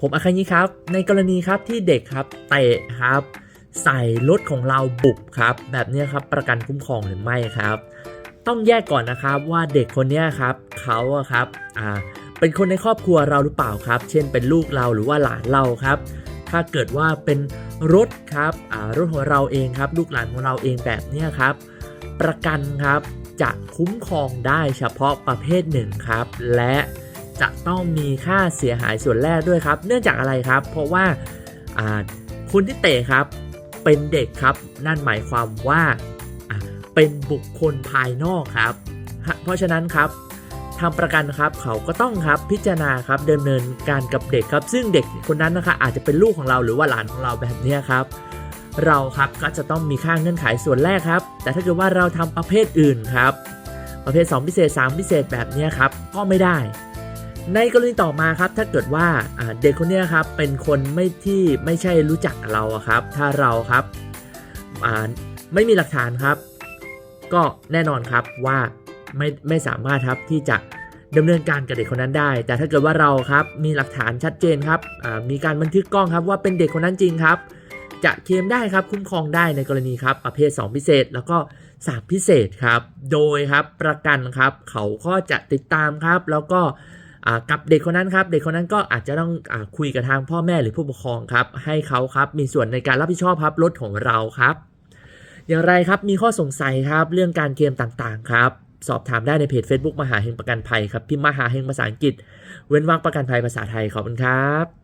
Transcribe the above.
ผมอาคายิครับ ในกรณีครับที่เด็กครับเตะครับ ใส่รถของเราบุบครับ แบบนี้ครับประกันคุ้มครองหรือไม่ครับ ต้องแยกก่อนนะครับว่าเด็กคนนี้ครับเขาอะครับอ่าเป็นคนในครอบครัวเราหรือเปล่าครับ เช่นเป็นลูกเราหรือว่าหลานเราครับ ถ้าเกิดว่าเป็นรถครับอ่ารถของเราเองครับ ลูกหลานของเราเองแบบนี้ครับ ประกันครับจะคุ้มครองได้เฉพาะประเภทหนึ่งครับ และ จะต้องมีค่าเสียหายส่วนแรกด้วยครับ เนื่องจากอะไรครับ เพราะว่าคุณที่เตะครับเป็นเด็กครับ นั่นหมายความว่าเป็นบุคคลภายนอกครับ เพราะฉะนั้นครับทางประกันครับเขาก็ต้องครับพิจารณาครับดำเนินการกับเด็กครับ ซึ่งเด็กคนนั้นนะคะอาจจะเป็นลูกของเราหรือว่าหลานของเราแบบนี้ครับ เราครับก็จะต้องมีค่าเงื่อนไขส่วนแรกครับ แต่ถ้าเกิดว่าเราทำประเภทอื่นครับ ประเภท 2 พิเศษ 3 พิเศษแบบนี้ครับก็ไม่ได้ ในกรณีต่อมาครับถ้าเกิดว่าเด็กคนนี้ครับเป็นคนไม่ที่ไม่ใช่รู้จักเราครับ ถ้าเราครับไม่มีหลักฐานครับ ก็แน่นอนครับว่าไม่ไม่สามารถครับที่จะดำเนินการกับเด็กคนนั้นได้ แต่ถ้าเกิดว่าเราครับมีหลักฐานชัดเจนครับมีการบันทึกกล้องครับว่าเป็นเด็กคนนั้นจริงครับ จะเคลมได้ครับคุ้มครองได้ในกรณีครับประเภท 2 พิเศษ แล้วก็3พิเศษครับ โดยครับประกันครับเขาก็จะติดตามครับ แล้วก็ กับเด็กคนนั้นครับ เด็กคนนั้นก็อาจจะต้องอคุยกับทางพ่อแม่หรือผู้ปกครองครับ ให้เขาครับมีส่วนในการรับผิดชอบครับรถของเราครับ อย่างไรครับมีข้อสงสัยครับเรื่องการเคลมต่างๆ ครับสอบถามได้ในเพจ Facebook มหาเฮงประกันภัยครับพิมพ์มหาเฮงภาษาอังกฤษ เว้นวรรคประกันภัยภาษาไทยขอบคุณครับ